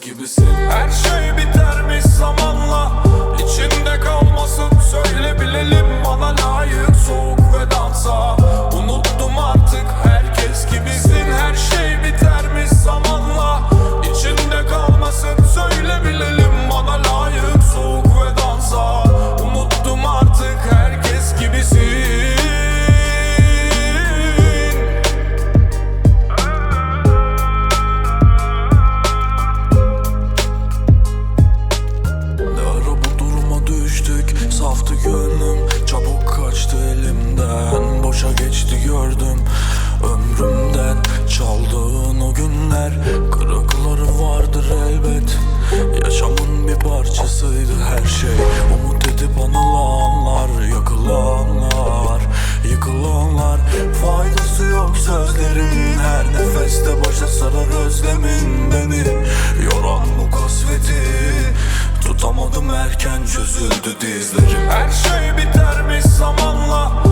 gibisin. Her şey bitermiş zamanla. Erken çözüldü dizlerim. Her şey bitermiş zamanla.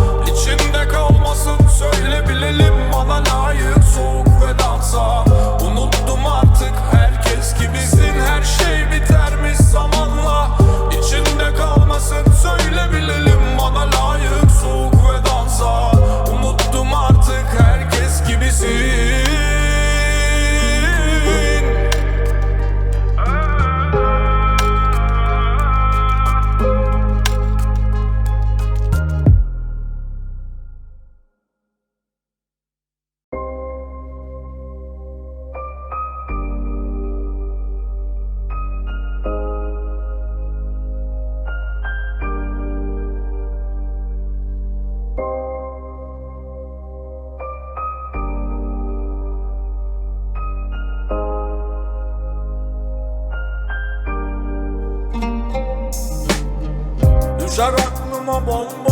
bom bom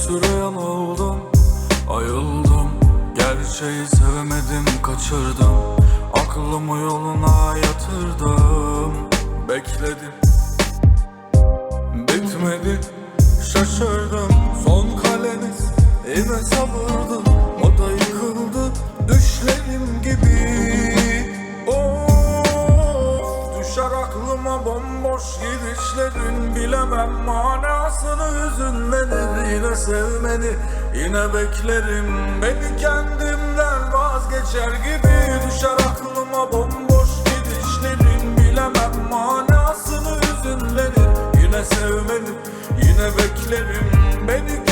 sürüyen oldum Ayıldım. Gerçeği sevemedim kaçırdım. Aklımı yoluna yatırdım. Bekledim. Bitmedi Şaşırdım. Son kaleniz Yine savurdu. O da yıkıldı Düşlerim gibi. Düşer aklıma bomboş girişlerin bilemem manasını hüzünle de sevmedi Yine beklerim. Beni kendimden vazgeçer gibi Düşer aklıma bomboş gidişlerin. Bilemem manasını hüzünlerin. Yine sevmedi yine beklerim. Beni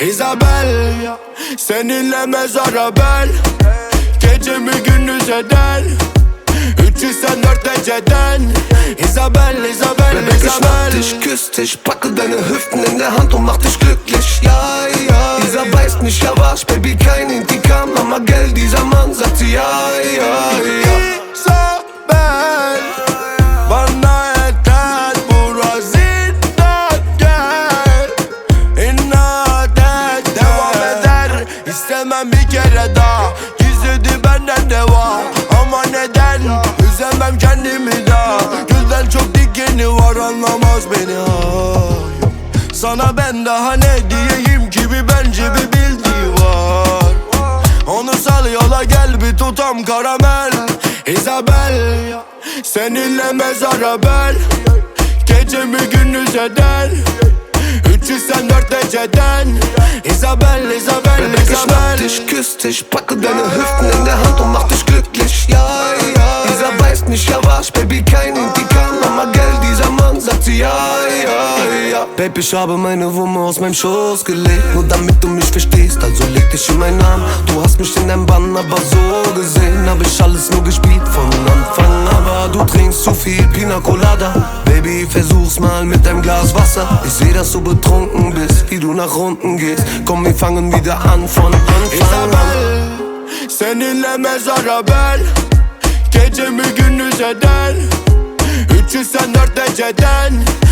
Isabel Seninle mezara bel Gecemi gündüz eder Üçü sen dört eceden Isabel, Isabel, Isabel ich mach dich, küss dich Packe deine Hüften in der Hand und mach dich glücklich Ja, ja, dieser ja. weiß nicht, ja war's Baby, kein Intikam, aber Geld, dieser Mann sagt sie Ja, ja, ja Isabel İstemem bir kere daha. Gizledi benden de var. Ama neden? Üzemem kendimi daha Gülden çok dikeni var anlamaz beni. Ay. Sana ben daha ne diyeyim ki bir bence bir bildiği var. Onu sal yola gel bir tutam karamel. Isabel Seninle mezara bel Gecemi gündüz eder? 304 dereceden Isabel, Isabel, Bebek, ich mach Isabel dich, küss dich, packe deine Hüften in der Hand und mach dich Baby, ich habe meine Wumme aus meinem Schoß gelegt. Nur damit du mich verstehst, also leg dich in meinen Arm. Du hast mich in deinem Bann, aber so gesehen hab ich alles nur gespielt von Anfang. Aber du trinkst zu viel Pina Colada. Baby, versuch's mal mit deinem Glas Wasser. Ich seh, dass du betrunken bist, wie du nach unten gehst. Komm, wir fangen wieder an von Anfang an. Seninle mezara bel Gecemi gündüz eder 304 dereceden Isabel, Isabel,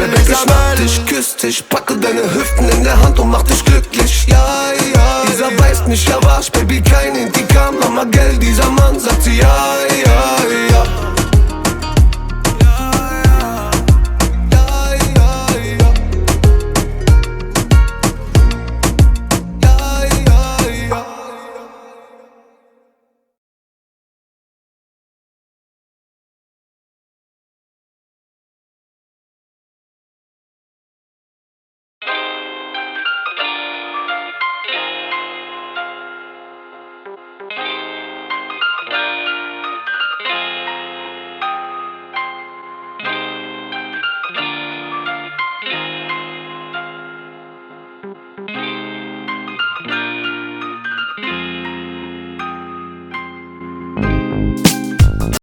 Bebek, ich mach Isabel dich, küss dich, packe deine Hüften in der Hand und mach dich glücklich. Ja, ja. Dieser beißt nicht, ja was, Baby, kein Intikam. Mama, gell, dieser Mann